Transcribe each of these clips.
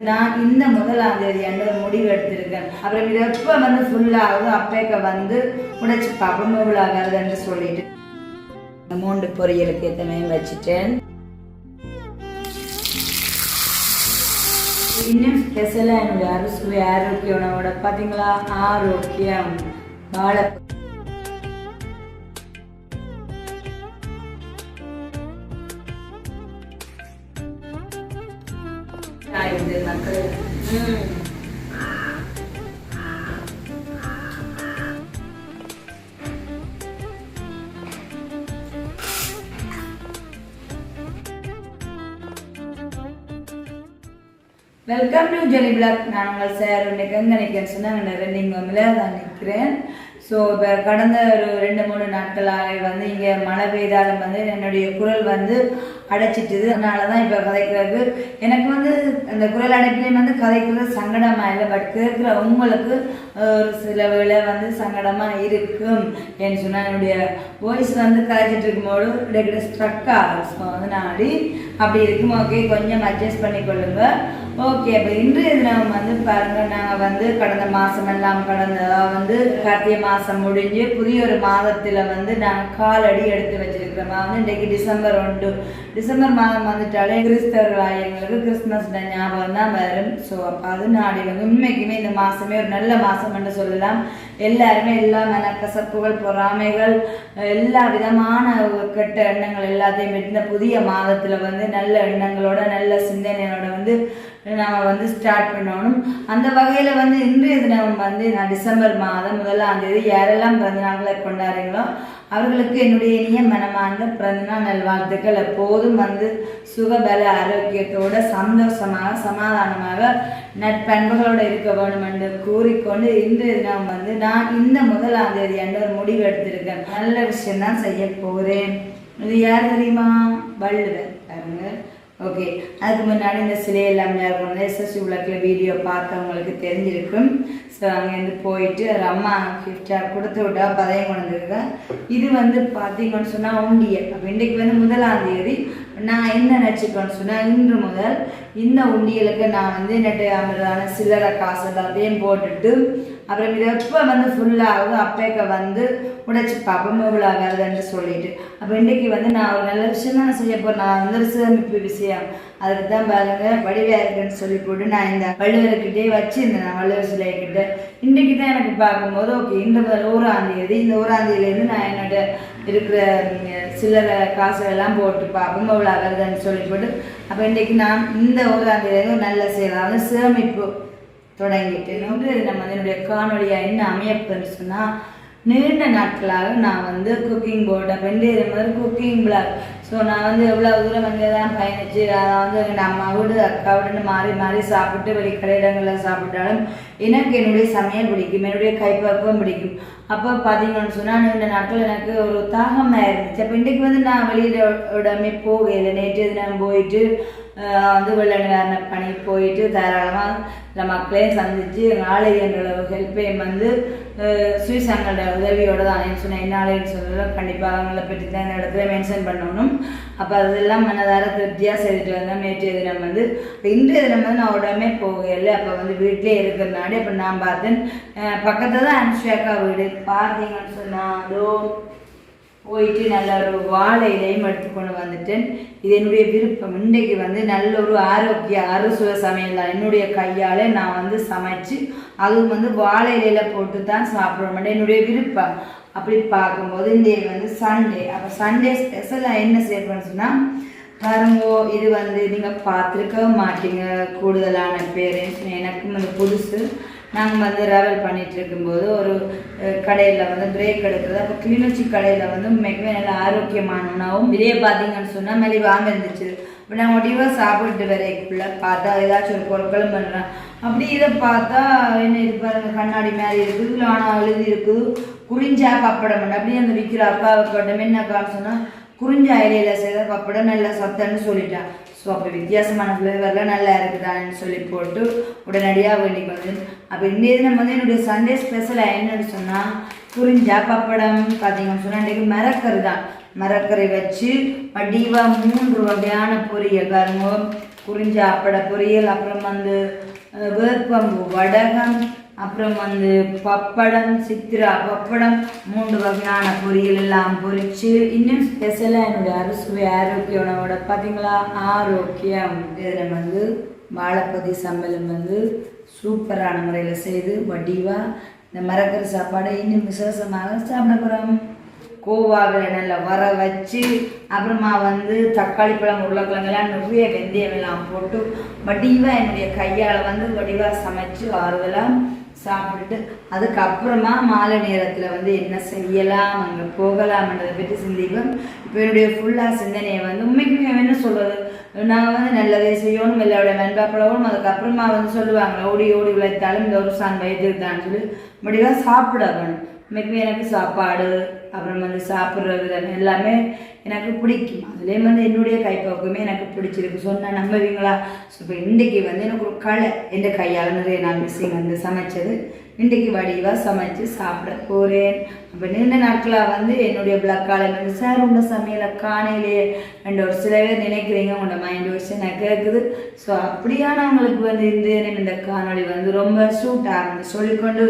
நான் இந்த முதலாம் தேதி அன்று ஒரு முடிவு எடுத்திருக்கேன். அப்புறம் இது எப்போ வந்து ஃபுல்லாகுது அப்பேக்க வந்து உடைச்சி பார்ப்போம் எவ்வளோ ஆகாதுன்னு சொல்லிட்டு மூன்று பொரியலுக்கு ஏற்றமே வச்சுட்டேன். இன்னும் ஸ்பெஷலாக என்னுடைய அறுசுவை ஆரோக்கிய உணவோட பார்த்தீங்களா? ஆரோக்கியம். வாழை வெல்கம் டு ஜெலி பிளாக் நான் உங்கள் சார் இன்னைக்கு வந்து நினைக்கிறேன் சொன்னால் நான் ரெண்டிங்கமில் தான் நிற்கிறேன். ஸோ இப்போ கடந்த ஒரு ரெண்டு மூணு நாட்களாக வந்து இங்கே மழை பெய்தாலும் வந்து என்னுடைய குரல் வந்து அடைச்சிட்டுது. அதனால தான் இப்போ கதைக்கிறது. எனக்கு வந்து அந்த குரல் அடைப்பிலையும் வந்து கதைக்கிறது சங்கடமாக இல்லை பட் கேட்குற உங்களுக்கு ஒரு சில வேளை வந்து சங்கடமாக இருக்கும் ஏன்னு சொன்னால் என்னுடைய வாய்ஸ் வந்து கதைச்சிட்டு இருக்கும்போது இடைக்கிட்ட ஸ்ட்ரக் ஆகும். ஸோ அதனாடி அப்படி இருக்கும். ஓகே கொஞ்சம் அட்ஜஸ்ட் பண்ணிக்கொள்ளுங்க. ஓகே அப்போ இன்றைய தினம் வந்து பாருங்க நாங்கள் வந்து கடந்த மாதம் எல்லாம் கடந்த வந்து கார்த்திகை மாதம் முடிஞ்சு புதிய ஒரு மாதத்தில் வந்து நாங்கள் காலடி எடுத்து வச்சிருக்கிறோம் வந்து இன்றைக்கு டிசம்பர் ஒன்று. டிசம்பர் மாதம் வந்துட்டாலே கிறிஸ்தவர்களாக எங்களுக்கு கிறிஸ்மஸ் ஞாபகம் தான் வரும். ஸோ அப்போ அது நாடி வந்து உண்மைக்குமே இந்த மாதமே ஒரு நல்ல மாதம் சொல்லலாம். எல்லாருமே எல்லா மனக்கசப்புகள் பொறாமைகள் எல்லா விதமான கெட்ட எண்ணங்கள் எல்லாத்தையும் இந்த புதிய மாதத்தில் வந்து நல்ல எண்ணங்களோட நல்ல சிந்தனையோட வந்து நாம் வந்து ஸ்டார்ட் பண்ணணும். அந்த வகையில் வந்து இன்றைய தினம் வந்து நான் டிசம்பர் மாதம் முதலாம் தேதி யாரெல்லாம் பிறந்த நாட்களை கொண்டாடுறீங்களோ அவர்களுக்கு என்னுடைய இனிய மனமார்ந்த பிறந்தநாள் நல்வாழ்த்துக்கள். எப்போதும் வந்து சுகபல ஆரோக்கியத்தோட சந்தோஷமாக சமாதானமாக நட்பண்புகளோடு இருக்க வேண்டும் என்று கூறிக்கொண்டு இன்றைய தினம் வந்து நான் இந்த முதலாம் தேதி என்ற ஒரு முடிவு எடுத்திருக்கேன். நல்ல விஷயம் தான் செய்ய போகிறேன் இது யார் தெரியுமா? வள்ளுவர். ஓகே. அதுக்கு முன்னாடி இந்த சிலையிலமையாக இருக்கும் எஸ்எஸ்சி விளக்கில் வீடியோ பார்த்தவங்களுக்கு தெரிஞ்சிருக்கும். ஸோ அங்கேருந்து போயிட்டு அது அம்மா கிஃப்டாக கொடுத்து விட்டா பதையம் கொண்டு இது வந்து பார்த்தீங்கன்னு சொன்னால் உண்டியல் அப்போ இன்றைக்கு வந்து முதலாம் தேதி. நான் என்ன நினச்சிக்கோன்னு சொன்னால் இன்று முதல் இந்த உண்டியலுக்கு நான் வந்து என்னட்டு அமிர்தான சில்லறை காசு எல்லாத்தையும் போட்டுட்டு அப்புறம் இது எப்போ வந்து ஃபுல்லாகவும் அப்பேக்க வந்து உடைச்சி பார்ப்போம் எவ்வளோ ஆகாதுன்னு சொல்லிட்டு. அப்போ இன்றைக்கி வந்து நான் ஒரு நல்ல விஷயம் தான் செய்ய போகிறேன் நான் வந்து ஒரு சேமிப்பு விஷயம். அதுக்கு தான் பாருங்க வடிவாக இருக்குன்னு சொல்லி போட்டு நான் இந்த வள்ளுவர்கிட்டே வச்சுருந்தேன் நான் வள்ளுவர் சிலைக்கிட்ட இன்றைக்கு தான் எனக்கு பார்க்கும்போது ஓகே இந்த முதல் ஓராந்தேதி இந்த ஓராந்தேதியிலேருந்து நான் என்னோட இருக்கிற ம், சில்லறை போட்டு பார்ப்போம் எவ்வளோ ஆகுதுன்னு சொல்லி போட்டு. அப்போ இன்றைக்கி நான் இந்த ஓராந்தேதியிலேருந்து தேதி நல்ல செய்யலாம் வந்து சேமிப்பு தொடங்கிட்டு வந்து நம்ம வந்து என்னுடைய காணொலியாக என்ன அமையப்புன்னு சொன்னால் நீண்ட நாட்களாக நான் வந்து குக்கிங் போட்டேன் அப்போ இந்த மாதிரி குக்கிங் பிளாக் ஸோ நான் வந்து எவ்வளோ தூரம் வந்து தான் பயணிச்சு அதை வந்து எங்கள் அம்மா வீடு அக்கா வீடுன்னு மாறி மாறி சாப்பிட்டு வெளி இடங்களில் சாப்பிட்டாலும் எனக்கு என்னுடைய சமையல் பிடிக்கும் என்னுடைய கைப்பக்குவம் பிடிக்கும். அப்போ பார்த்தீங்கன்னு சொன்னால் நீண்ட நாட்கள் எனக்கு ஒரு தாகமாக இருந்துச்சு. அப்போ இன்றைக்கு வந்து நான் வெளியில் உடனே போகலை. நேற்று தினம் போயிட்டு வந்து வெள்ள நிவாரண பணி போயிட்டு தாராளமாக இந்த மக்களையும் சந்தித்து எங்கள் ஆலயங்களோட ஹெல்ப்பையும் வந்து சுவிசங்களோட உதவியோடு தான். சொன்னேன் என்னாலேன்னு சொல்லலாம் கண்டிப்பாக அவங்கள பற்றி தான் இந்த இடத்துல மென்ஷன் பண்ணணும். அப்போ அதெல்லாம் மனதார திருப்தியாக செய்துட்டு வந்தேன் நேற்றைய தினம் வந்து இன்றைய தினம் வந்து நான் உடனே போகல. அப்போ வந்து வீட்டிலே இருக்கிறனாடி அப்போ நான் பார்த்தேன் பக்கத்தில் தான் அனுஷாக்கா வீடு. பார்த்தீங்கன்னு சொன்னால் அதோ போயிட்டு நல்ல ஒரு வாழை இலையும் எடுத்துக்கொண்டு வந்துட்டேன் இது என்னுடைய விருப்பம். இன்றைக்கு வந்து நல்ல ஒரு ஆரோக்கிய அறுசுவ சமையல் தான். என்னுடைய கையால் நான் வந்து சமைச்சு அதுவும் வந்து வாழை இலையில போட்டு தான் சாப்பிடணும் என்னுடைய விருப்பம். அப்படி பார்க்கும்போது இன்றைக்கு வந்து சண்டே அப்போ சண்டே ஸ்பெஷலாக என்ன செய்யணும்னு சொன்னால் பாருங்கோ இது வந்து நீங்கள் பார்த்துருக்க மாட்டீங்க. கூடுதலான பேர். எனக்கும் வந்து புதுசு. நாங்கள் வந்து ட்ராவல் பண்ணிகிட்டு இருக்கும்போது ஒரு கடையில் வந்து பிரேக் எடுக்கிறது. அப்போ கிளிநொச்சி கடையில் வந்து மிகவே நல்ல ஆரோக்கியமான உணவும் இதே பார்த்தீங்கன்னு சொன்னால் மெலிவாமல் இருந்துச்சு. இப்போ நான் முடிவாக சாப்பிட்டு வரைக்குள்ள பார்த்தா ஏதாச்சும் ஒரு பொருட்களும் பண்ணுறேன் அப்படி இதை பார்த்தா என்ன இது பாருங்க கண்ணாடி மாதிரி இருக்குது இல்லை ஆனால் எழுதி இருக்குது. குறிஞ்சா பப்படம் அப்படியே அந்த விற்கிற அக்காவை என்ன என்னக்கான்னு சொன்னால் குறிஞ்சா இலையில செய்த பப்படம் நல்ல சத்தன்னு சொல்லிட்டேன் ஸோ அப்போ வித்தியாசமான ஃப்ளேவரில் நல்லா இருக்குதான்னு சொல்லி போட்டு உடனடியாக வேண்டி வந்து அப்போ இந்த நம்ம வந்து என்னுடைய சண்டே ஸ்பெஷலாக என்னன்னு சொன்னால் புரிஞ்சா பப்படம் பார்த்தீங்கன்னு சொன்னால் இன்றைக்கு மரக்கறி தான். மரக்கறி வச்சு வடிவாக மூன்று வகையான பொரியல் பாருங்க. குறிஞ்சா அப்பட பொரியல் அப்புறம் வந்து வேப்பம்பு வடகம் அப்புறம் வந்து பப்படம் சித்திரா பப்படம் மூன்று வகையான பொரியல் எல்லாம் பொரித்து இன்னும் ஸ்பெஷலாக என்னுடைய அறுசுவை ஆரோக்கிய உணவோட பார்த்தீங்களா ஆரோக்கியம். இதில் வந்து வாழைப்பதி சம்பளம் வந்து சூப்பரான முறையில் செய்து வடிவாக இந்த மரக்கறி சாப்பாடை இன்னும் விசேஷமாக சாப்பிட போகிறோம் கோவாவில் நல்லா வர வச்சு அப்புறமா வந்து தக்காளி பழம் உருளைக்கிழங்கெல்லாம் நிறைய வெந்தயம் எல்லாம் போட்டு வடிவாக என்னுடைய கையால் வந்து வடிவாக சமைச்சு ஆறுதலாக சாப்பிட்டுட்டு அதுக்கப்புறமா மாலை நேரத்தில் வந்து என்ன செய்யலாம் அங்கே போகலாம்ன்றதை பற்றி சிந்திப்போம். இப்போ என்னுடைய ஃபுல்லாக சிந்தனையை வந்து உண்மைக்குமே என்ன சொல்கிறது நாங்கள் வந்து நல்லதே செய்யணும் எல்லாருடைய நண்பாப்பளவும் அதுக்கப்புறமா வந்து சொல்லுவாங்க ஓடி ஓடி உழைத்தாலும் இந்த ஒரு சான் வயதுதான் சொல்லி முடிவாக சாப்பிட வேணும் உண்மைக்குமே எனக்கு சாப்பாடு அப்புறம் வந்து சாப்பிட்ற விதம் எல்லாமே எனக்கு பிடிக்கும். அதுலேயே வந்து என்னுடைய கைப்பக்குவமே எனக்கு பிடிச்சிருக்கு. சொன்னால் நம்புவீங்களா? ஸோ இப்போ இன்றைக்கி வந்து எனக்கு ஒரு கலை எந்த கையால் நிறைய நான் மிஸ்ஸிங் வந்து சமைச்சது. இன்றைக்கு வடிவாக சமைச்சு சாப்பிட போகிறேன் அப்போ நீண்ட நாட்களாக வந்து என்னுடைய பிளக்கால வந்து சார் உங்கள் சமையலை காணையிலே ரெண்டு ஒரு சில பேர் நினைக்கிறீங்க. உங்களோட மைண்ட் வச்சு நான் கேட்குது ஸோ அப்படியானவங்களுக்கு வந்து இந்த இந்த காணொலி வந்து ரொம்ப சூட் ஆகுது. சொல்லிக்கொண்டு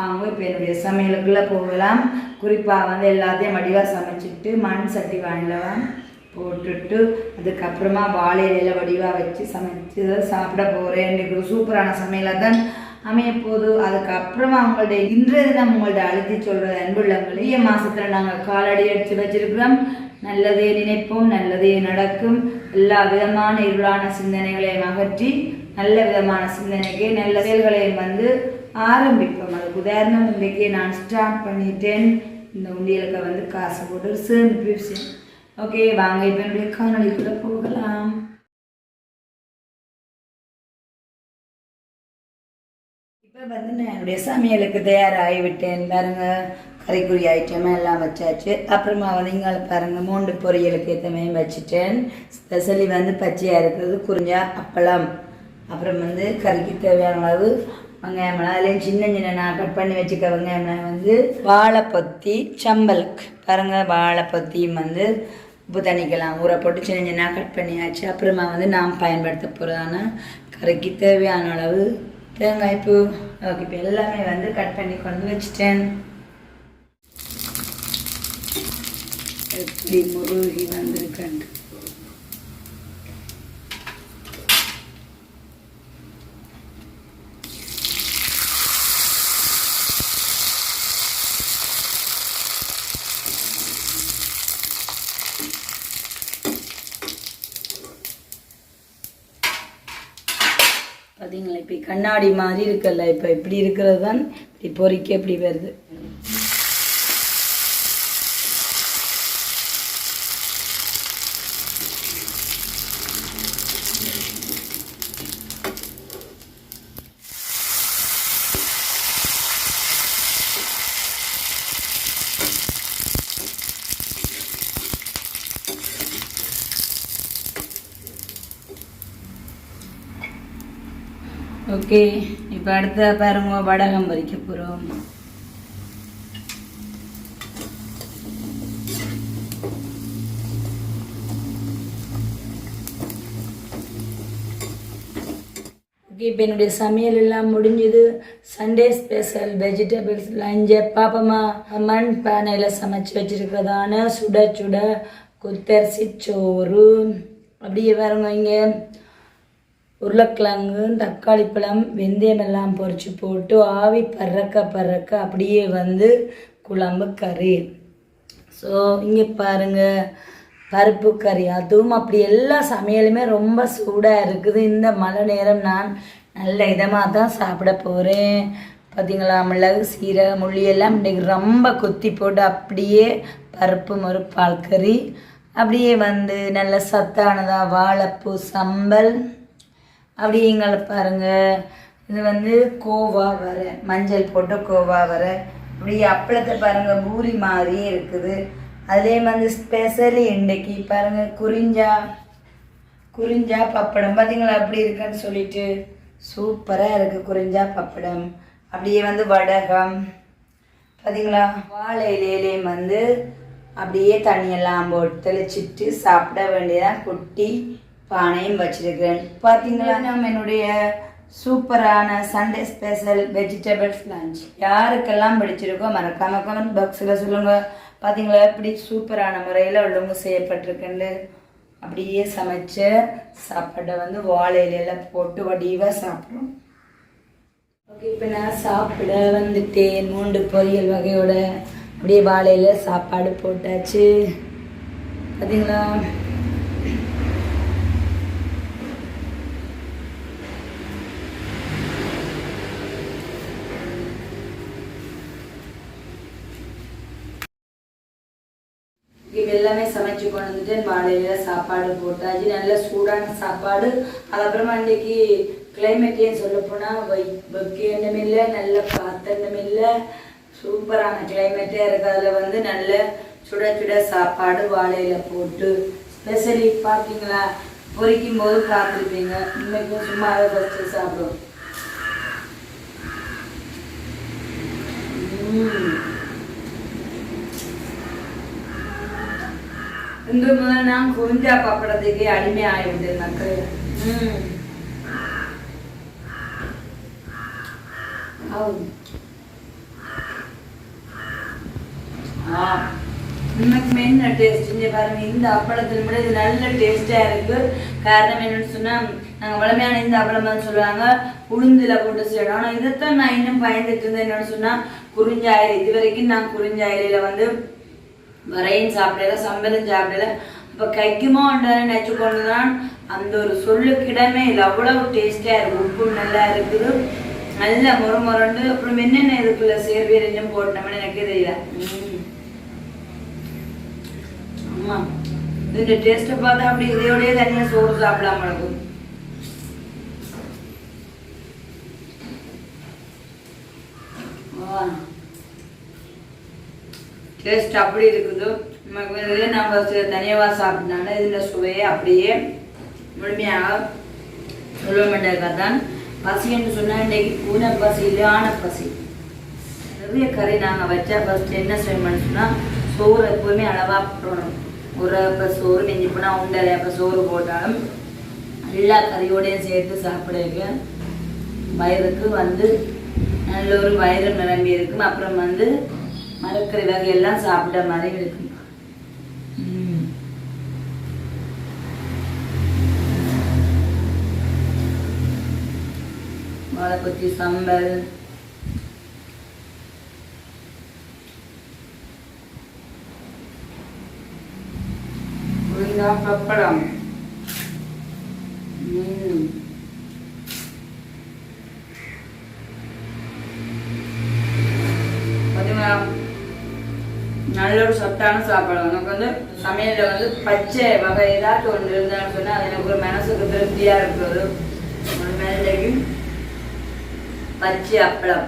வாங்க இப்போ என்னுடைய சமையலுக்குள்ளே போகலாம். குறிப்பாக வந்து எல்லாத்தையும் வடிவாக சமைச்சிட்டு மண் சட்டி வாங்கிலவான் போட்டுட்டு அதுக்கப்புறமா வாழை இலையில வடிவாக வச்சு சமைச்சு சாப்பிட போகிறேன் இன்றைக்கு ஒரு சூப்பரான சமையலாக தான் அமைய அதுக்கப்புறமா அவங்களுடைய இன்றைய தினம் உங்கள்ட்ட அழுத்தி சொல்கிறது அன்புள்ளவங்களே என் மாதத்தில் நாங்கள் காலடி அடித்து வச்சிருக்கிறோம். நல்லதே நினைப்போம் நல்லதே நடக்கும். எல்லா விதமான இருளான சிந்தனைகளையும் அகற்றி நல்ல விதமான சிந்தனைக்கு நல்ல செயல்களையும் வந்து ஆரம்பிப்போம். அதுக்கு உதாரணம் இன்றைக்கி நான் ஸ்டார்ட் பண்ணிட்டேன். இந்த உண்டியலுக்கு வந்து காசு போட்டு சேர்ந்து விஷயம் ஓகே வாங்க இப்போ என்னுடைய காணொலிக்குள்ளே போகலாம். இப்போ வந்து நான் என்னுடைய சமையலுக்கு தயாராகிவிட்டேன். பாருங்க கறிக்குறி ஐட்டம் எல்லாம் வச்சாச்சு. அப்புறமா வந்து இங்கே பாருங்க மூண்டு பொரியலுக்கு ஏற்றமே வச்சுட்டேன். ஸ்பெஷலி வந்து பச்சையாக இருக்கிறது குறிஞ்சா அப்பளம். அப்புறம் வந்து கறிக்கு தேவையான அளவு வெங்காயம் அதுலேயும் சின்ன சின்ன நான் கட் பண்ணி வச்சுக்க வெங்காயம் வந்து வாழைப்பத்தி சம்பலுக்கு பாருங்கள் வாழைப்பொத்தியும் வந்து உப்பு தண்ணிக்கலாம் ஊற போட்டு சின்ன சின்ன கட் பண்ணியாச்சு. அப்புறமா வந்து நாம் பயன்படுத்த போகிறதான கறிக்கு தேவையான அளவு தேங்காய் பூ. ஓகே இப்போ எல்லாமே வந்து கட் பண்ணி கொண்டு வச்சுட்டேன். எப்படி முருகி வந்திருக்கேன் பார்த்தீங்களா இப்போ கண்ணாடி மாதிரி இருக்குல்ல இப்போ இப்படி இருக்கிறது தான் இப்படி பொறிக்க இப்படி வருது. ஓகே இப்போ அடுத்த பாருங்க வடகம் பறிக்க போகிறோம் ஓகே இப்போ என்னுடைய சமையல் எல்லாம் முடிஞ்சுது. சண்டே ஸ்பெஷல் வெஜிடபிள்ஸ் லஞ்ச பாப்பமா மண் பானையில் சமைச்சு வச்சுருக்கிறதான சுட சுட குத்தரிசி சோறு. அப்படியே பாருங்க இங்கே. உருளைக்கிழங்கு தக்காளி பழம் வெந்தயம் எல்லாம் பொரிச்சு போட்டு ஆவி பறக்க பறக்க அப்படியே வந்து குழம்பு கறி. ஸோ இங்கே பாருங்கள் பருப்பு கறி. அதுவும் அப்படி எல்லா சமையலுமே ரொம்ப சூடாக இருக்குது. இந்த மழை நேரம் நான் நல்ல இதமாக தான் சாப்பிட போகிறேன் பார்த்தீங்களா மிளகு சீரகம் முள்ளியெல்லாம் இன்றைக்கு ரொம்ப கொத்தி போட்டு அப்படியே பருப்பு மறு பால் கறி அப்படியே வந்து நல்ல சத்தானதாக வாழைப்பூ சம்பல் அப்படிங்களை எங்களை பாருங்க. இது வந்து கோவா வர மஞ்சள் போட்டு கோவா வர. அப்படியே அப்பளத்தை பாருங்க பூரி மாதிரி இருக்குது. அதே வந்து ஸ்பெஷலி இன்றைக்கி பாருங்க குறிஞ்சா குறிஞ்சா பப்படம். பார்த்தீங்களா அப்படி இருக்குன்னு சொல்லிட்டு? சூப்பராக இருக்குது குறிஞ்சா பப்படம். அப்படியே வந்து வடகம். பார்த்தீங்களா வாழை இலையிலையும் வந்து அப்படியே தண்ணியெல்லாம் போட்டு தெளிச்சிட்டு சாப்பிட வேண்டியதான் குட்டி பானையும் வச்சிருக்கேன் பார்த்தீங்களா நம்ம என்னுடைய சூப்பரான சண்டே ஸ்பெஷல் வெஜிடபிள்ஸ் லஞ்ச் யாருக்கெல்லாம் பிடிச்சிருக்கோ மறக்காம கமெண்ட் பாக்ஸில் சொல்லுங்க. பார்த்தீங்களா எப்படி சூப்பரான முறையில் உள்ளவங்க செய்யப்பட்டிருக்குன்னு. அப்படியே சமைச்ச சாப்பாடை வந்து வாழை இலையில போட்டு வடிவாக சாப்பிட்றோம் ஓகே இப்போ நான் சாப்பிட வந்துட்டேன். மூன்று பொரியல் வகையோட அப்படியே வாழையில சாப்பாடு போட்டாச்சு. பார்த்தீங்களா இது எல்லாமே சமைச்சு கொண்டு காலையில் சாப்பாடு போட்டாச்சு நல்ல சூடான சாப்பாடு. அதுக்கப்புறமா இன்னைக்கு கிளைமேட்டையும் சொல்லப்போனால் வை வைக்கணும் இல்லை நல்ல காத்தண்டும் இல்லை சூப்பரான கிளைமேட்டே இருக்கு. அதில் வந்து நல்ல சுட சுட சாப்பாடு வாழையில் போட்டு ஸ்பெஷலி பார்த்தீங்களா பொரிக்கும் போது பார்த்துருப்பீங்க இன்னைக்கு சும்மாவே வச்சு ஃபஸ்ட்டு சாப்பிடுவோம். ம் இன்று முதல் நான் குறிஞ்சா பப்படத்துக்கு அடிமை ஆகிவிட்டேன் மக்கள் ம். ஆவு. ஆ இன்னைக்கு மெயின் டேஸ்ட் இங்கே பாருங்க இந்த அப்பளத்தில் விட இது நல்ல டேஸ்டாக இருக்கு காரணம் என்னன்னு சொன்னால் நாங்கள் வளமையான இந்த அப்பளம் தான் சொல்லுவாங்க உளுந்துல போட்டு செய்யணும் ஆனால் இதைத்தான் நான் இன்னும் பயந்துட்டு இருந்தேன் என்னன்னு சொன்னால் குறிஞ்சாயில் இது வரைக்கும் நான் குறிஞ்சாயிலையில் வந்து வரையும் சாப்பிடல சம்பளம் சாப்பிடல. அப்போ கைக்குமா நினைச்சு கொண்டு தான் அந்த ஒரு சொல்லுக்கிடமே இல்லை அவ்வளவு டேஸ்டாக இருக்கு. உப்பு நல்லா இருக்குது. நல்ல முறை முரண்டு அப்புறம் என்னென்ன இருக்குல்ல சேர்வியர் இன்னும் போட்டோம்னு எனக்கு தெரியல. ம். ஆமா இந்த டேஸ்ட்டை பார்த்தா அப்படி இதையோடய தனியாக சோறு சாப்பிடாம இருக்கும் டேஸ்ட் அப்படி இருக்குது. நமக்கு வந்து நம்ம தனியாக சாப்பிட்டாலும் இதில் சுவையே அப்படியே முழுமையாக சொல்ல மாட்டேங்க தான் பசின்னு சொன்னால் இன்றைக்கி பூனை பசி இல்லையான பசி. நிறைய கறி நாங்கள் வச்சா ஃபஸ்ட்டு என்ன செய்யணும்னு சொன்னால் சோறு எப்போவுமே அளவாக போடணும். ஒரு அப்போ சோறு நெஞ்சு போனால் உண்டலை அப்போ சோறு போட்டாலும் எல்லா கறியோடையும் சேர்த்து சாப்பிடுங்க. வயிறுக்கு வந்து நல்ல ஒரு வயிறு நிரம்பி இருக்கும். அப்புறம் வந்து மரக்கறி வகையெல்லாம் சாப்பிட்ட மாதிரி இருக்கும் ம். வாழைப்பத்தி சம்பல். புரிந்தா பப்படம். ம். பார்த்தீங்களா நல்ல ஒரு சத்தான சாப்பாடு. எனக்கு வந்து சமையலில் வந்து பச்சை வகை ஏதாச்சும் ஒன்று இருந்தான்னு சொன்னால் அது எனக்கு ஒரு மனசுக்கு திருப்தியாக இருக்கிறது. ஒரு மேலைக்கு பச்சை அப்பளம்.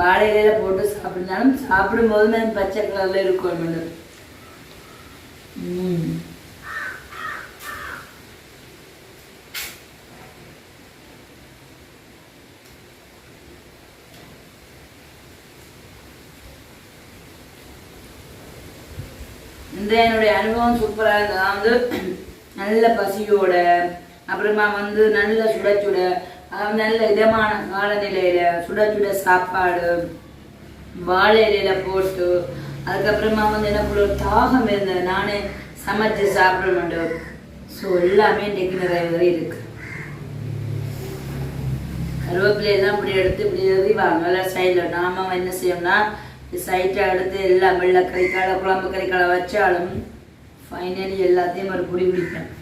வாழை இலையில போட்டு சாப்பிட்டாலும் சாப்பிடும்போது அது பச்சை கலரில் இருக்கும் இந்த என்னுடைய அனுபவம் சூப்பராக இருந்தது நான் வந்து நல்ல பசியோட அப்புறமா வந்து நல்ல சுட சுட அதாவது நல்ல இதமான காலநிலையில் சுட சுட சாப்பாடு வாழை இலையில போட்டு அதுக்கப்புறமா வந்து எனக்கு ஒரு தாகம் இருந்தது. நானே சமைச்சு சாப்பிட மாட்டோம் ஸோ எல்லாமே இன்றைக்கு நிறைய இருக்கு. கருவேப்பிலையெல்லாம் இப்படி எடுத்து இப்படி எறிவாங்க. நல்லா சைடில் நாம என்ன செய்யணும்னா சைட்டை எடுத்து எல்லாம் வெள்ளை கறிக்கால குழம்பு கறிக்கால வச்சாலும் ஃபைனலி எல்லாத்தையும் ஒரு குடி பிடிப்பேன்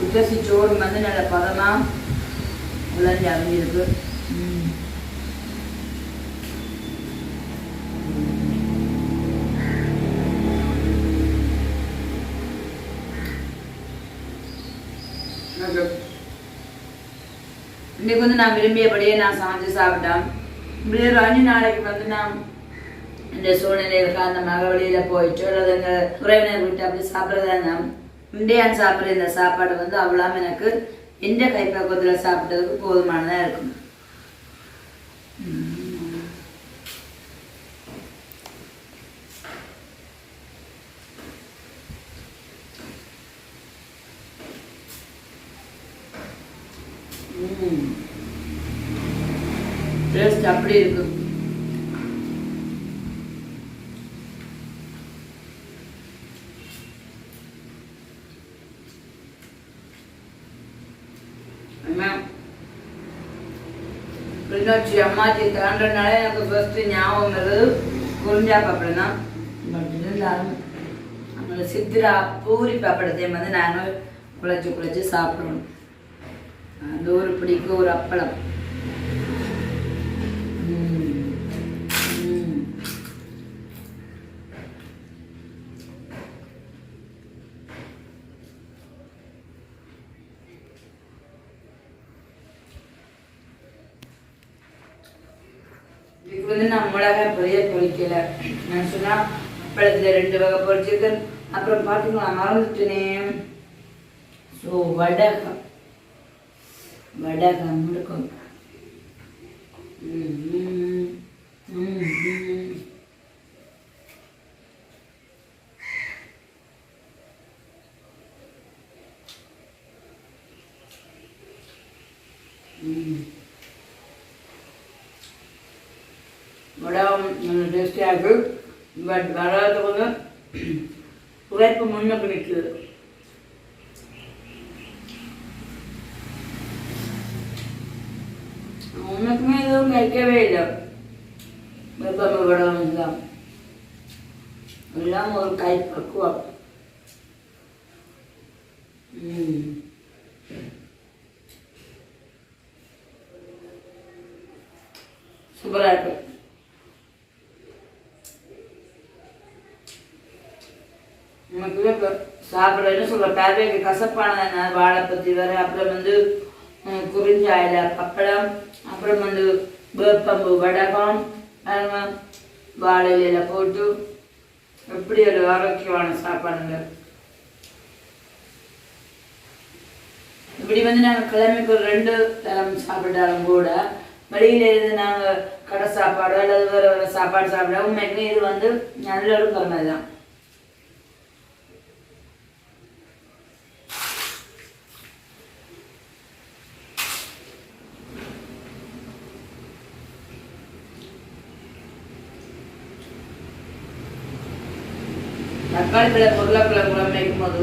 குத்தசி சோறு வந்து நல்ல பதமாக உலஞ்சி அமைஞ்சிருக்கு ம் Okay. இன்னைக்கு வந்து நான் விரும்பியபடியே நான் சமைச்சு சாப்பிட்டேன் இப்படியே ஒரு அஞ்சு நாளைக்கு வந்து நான் இந்த சூழ்நிலையில் காரணமாக வெளியில போயிட்டு அல்லது எங்க உறவினர் வீட்டு அப்படி சாப்பிட்றதா இருந்தால் இந்தியான் சாப்பிட்ற இந்த சாப்பாடு வந்து அவ்வளோ எனக்கு எந்த கைப்பக்குவத்தில் சாப்பிட்டதுக்கு போதுமானதாக இருக்கும் டேஸ்ட் அப்படி இருக்கு. அம்மா, கிளிநொச்சி அம்மாச்சி தாண்டனால எனக்கு ஃபர்ஸ்ட் ஞாபகம் வருது குறிஞ்சா பாப்படம் தான். பட் இருந்தாலும் சித்திரா பூரி பாப்படத்தையும் வந்து நாங்கள் குழைச்சி குழைச்சி சாப்பிடணும். அந்த ஒரு பிடிக்கு ஒரு அப்பளம் ம். ம். இதுக்கு வந்து நான் மிளகாய் பொரிய பொரிக்கல பார்த்தீங்கன்னா சொன்னா ரெண்டு வகை பொரிச்சிருக்கேன் அப்புறம் பார்த்தீங்களா மறந்துட்டேனே ஸோ வடகம். வடகம் இருக்கும். வடகம் ம், டேஸ்டியாக இருக்கு. வராதவங்க உழைப்பு முன்னுக்கு நிற்குது உனக்குமே எதுவும் வைக்கவே இல்லை நமக்கு இப்போ சாப்பிட என்ன சொல்ற? பேர்வேக்கு கசப்பான வாழைப்பத்தி வர அப்புறம் வந்து குறிஞ்ச குறிஞ்சாயில பப்படம் அப்புறம் வந்து வேப்பம்பு வடகம் வாழையில வாழை இலையில போட்டு எப்படி ஒரு ஆரோக்கியமான சாப்பாடுங்க? இப்படி வந்து நாங்கள் கிழமைக்கு ஒரு ரெண்டு தரம் சாப்பிட்டாலும் கூட வெளியில இருந்து நாங்கள் கடை சாப்பாடு அல்லது வேறு வேறு சாப்பாடு சாப்பிட உண்மைக்குமே இது வந்து நல்ல ஒரு கருமை தான். தக்காளி பழ உருளைக்கிழங்கு குழம்பு வைக்கும் போது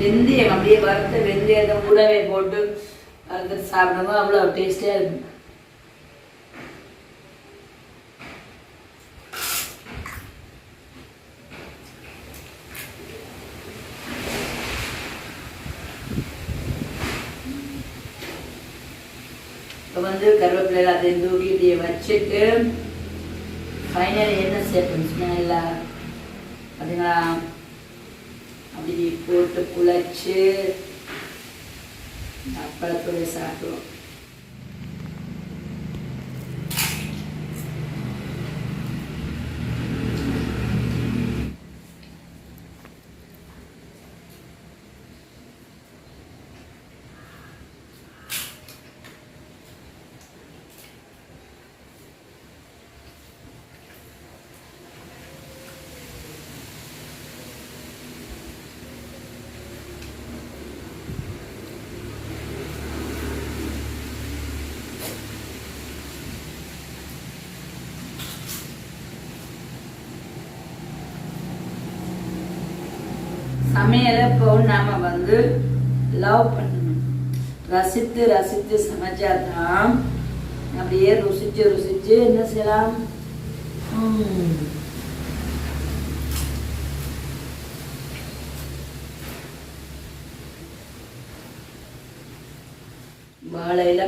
வெந்தயம் அப்படியே வறுத்த வெந்தயத்தை கூடவே போட்டு வறுத்து சாப்பிடும்போது அவ்வளோ டேஸ்டியாக இருக்கும். இப்போ வந்து கருவேப்பிலை அதை தூக்கி வச்சுட்டு ஃபைனல் என்ன சேர்க்கணும் எல்லாம் பார்த்தீங்களா அப்படி போட்டு குழச்சு அப்பளத்தோடு சாப்பிடுவோம். சமையலை இப்போ நாம வந்து லவ் பண்ணணும். ரசித்து ரசித்து சமைச்சாதான் அப்படியே ருசிச்சு ருசிச்சு என்ன செய்யலாம்? வாழை வாழையில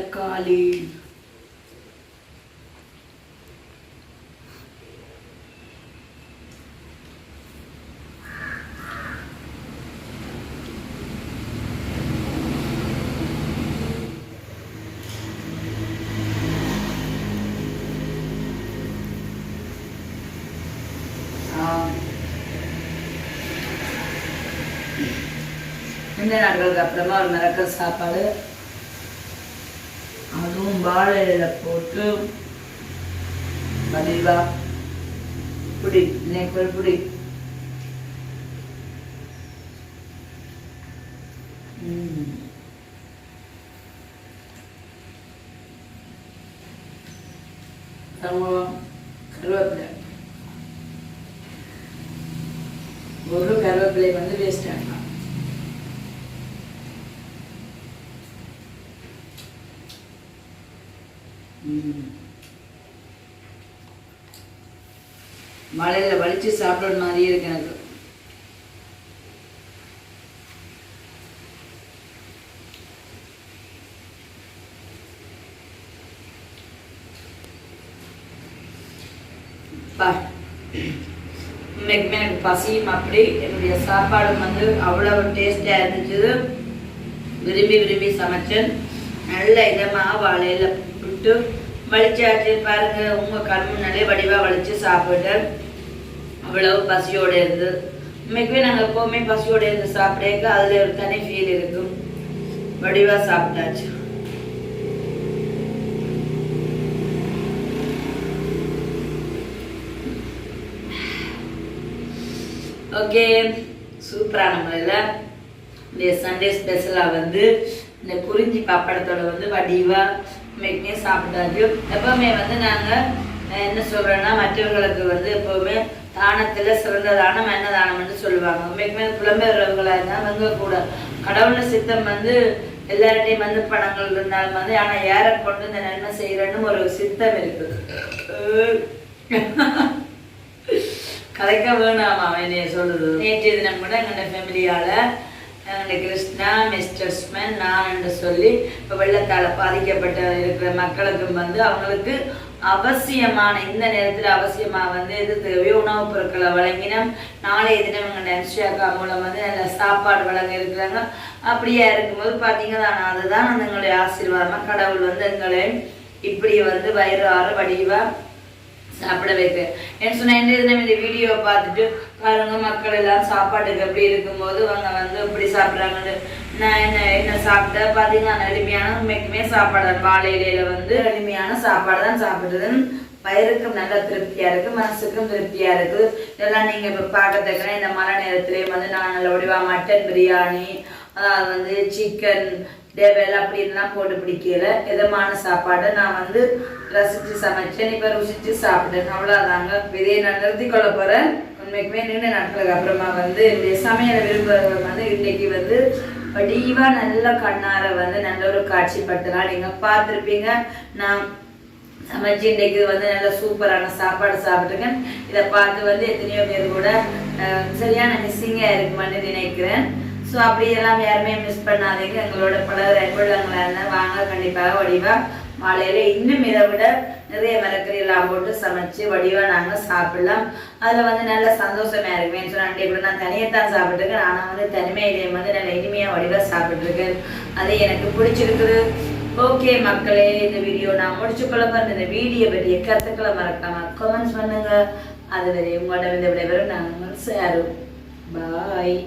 இந்த நாட்களுக்கு அப்புறமா ஒரு மிரக்கல் சாப்பாடு. அதுவும் வாழை இலையில போட்டு வடிவா. புடி எனக்கு ஒரு புடி. ம். சமூகம் கருவேப்பிலை ஒரு கருவேப்பிலை வந்து வேஸ்ட் ஆகலாம் ம். மழையில வலித்து சாப்பிடுற மாதிரியே இருக்கு எனக்கு. இன்னைக்குமே எனக்கு பசியும் அப்படி. என்னுடைய சாப்பாடும் வந்து அவ்வளவு டேஸ்டாக இருந்துச்சு. விரும்பி விரும்பி சமைச்சேன். நல்ல இதமாக வாழையில விட்டு வலிச்சாச்சு. பாருங்க உங்க கண் முன்னாலே வடிவா வலிச்சு சாப்பிட்டேன். அவ்வளவு பசியோட இருந்து உண்மைக்குமே நாங்கள் எப்போவுமே பசியோட இருந்து சாப்பிடக்க அதுல ஒரு தனி ஃபீல் இருக்கும். வடிவா சாப்பிட்டாச்சு. ஓகே சூப்பரான முறையில் இந்த சண்டே ஸ்பெஷலாக வந்து இந்த குறிஞ்சி பப்படத்தோட வந்து வடிவாக மேற்கே சாப்பிட்டாச்சு. எப்பவுமே வந்து நாங்கள் என்ன சொல்கிறேன்னா மற்றவர்களுக்கு வந்து எப்போவுமே தானத்தில் சிறந்த தானம் என்ன தானம்னு சொல்லுவாங்க. உண்மைக்குமே புலம்பெயர்வர்களாக இருந்தால் வந்து கூட கடவுள் சித்தம் வந்து எல்லார்ட்டையும் வந்து பணங்கள் இருந்தாலும் வந்து ஆனால் யாரை கொண்டு இந்த நன்மை செய்கிறேன்னு ஒரு சித்தம் இருக்குது. கலைக்க வேணாமா என்னைய சொல்லுது நேற்று தினம் கூட எங்களோட ஃபேமிலியால் எங்களுடைய கிருஷ்ணா மிஸ்டர் ஸ்மென் நான் என்று சொல்லி இப்போ வெள்ளத்தால் பாதிக்கப்பட்ட இருக்கிற மக்களுக்கும் வந்து அவங்களுக்கு அவசியமான இந்த நேரத்தில் அவசியமாக வந்து இது தேவையோ உணவுப் பொருட்களை வழங்கினோம். நாளைய தினம் எங்கள் நன்ஷியாக்கா மூலம் வந்து நல்ல சாப்பாடு வழங்க இருக்கிறாங்க. அப்படியே இருக்கும்போது பார்த்தீங்கன்னா அதுதான் வந்து எங்களுடைய ஆசீர்வாதமாக கடவுள் வந்து எங்களை இப்படி வந்து வயிறு ஆறு வடிவாக சாப்பிட வைக்க என்ன சொன்னா இன்றைய தினம் இந்த வீடியோவை பார்த்துட்டு பாருங்க மக்கள் எல்லாம் சாப்பாட்டுக்கு எப்படி இருக்கும்போது அவங்க வந்து இப்படி சாப்பிட்றாங்கன்னு. நான் என்ன என்ன சாப்பிட்டா? பார்த்தீங்கன்னா எளிமையான உண்மைக்குமே சாப்பாடு வாழை இலையில வந்து எளிமையான சாப்பாடு தான் சாப்பிடுறது வயிறுக்கும் நல்ல திருப்தியா இருக்கு மனசுக்கும் திருப்தியா இருக்கு. இதெல்லாம் நீங்க இப்ப பார்க்கத்தக்க இந்த மழை நேரத்திலேயே வந்து நான் நல்ல வடிவா மட்டன் பிரியாணி அதாவது வந்து சிக்கன் டேவல் அப்படின்லாம் போட்டு பிடிக்கல. விதமான சாப்பாடை. நான் வந்து ரசிச்சு சமைச்சேன். இப்போ ருசிச்சு சாப்பிட்டேன். அவ்வளோதாங்க இதை நான் நிறுத்தி கொள்ள போகிறேன் உண்மைக்குமே நீண்ட நாட்களுக்கு அப்புறமா வந்து இந்த சமையலை விரும்புகிறவங்க வந்து இன்னைக்கு வந்து வடிவா நல்ல கண்ணார வந்து நல்ல ஒரு காட்சிப்படுத்தலாம். நீங்க பார்த்துருப்பீங்க. நான் சமைச்சு இன்றைக்கு வந்து நல்ல சூப்பரான சாப்பாடு சாப்பிட்ருக்கேன் இதை பார்த்து வந்து எத்தனையோ பேர் கூட சரியான மிஸ்ஸிங்காக இருக்குமான்னு நினைக்கிறேன். ஸோ அப்படியெல்லாம் யாருமே மிஸ் பண்ணாதீங்க. எங்களோட பல ரெகுலங்களா இருந்தால் வாங்க கண்டிப்பாக வடிவாக மாலையில இன்னும் இதை விட நிறைய மிளகறி எல்லாம் போட்டு சமைச்சு வடிவா நாங்கள் சாப்பிடலாம். அதில் வந்து நல்ல சந்தோஷமா இருக்குமேன்னு சொன்னாங்க இப்படி நான் தனியைத்தான் சாப்பிட்டுருக்கேன். ஆனால் வந்து தனிமையிலேயே வந்து நல்ல இனிமையாக வடிவா சாப்பிட்டுருக்கேன். அது எனக்கு பிடிச்சிருக்குது. ஓகே மக்களே இந்த வீடியோ நான் முடிச்சு கொள்ள இந்த வீடியோ பற்றிய கருத்துக்களை மறக்காம கமெண்ட்ஸ் பண்ணுங்க. அது வரை உங்களோட இந்த விடைபெறும். நாங்கள் சேரும் பாய்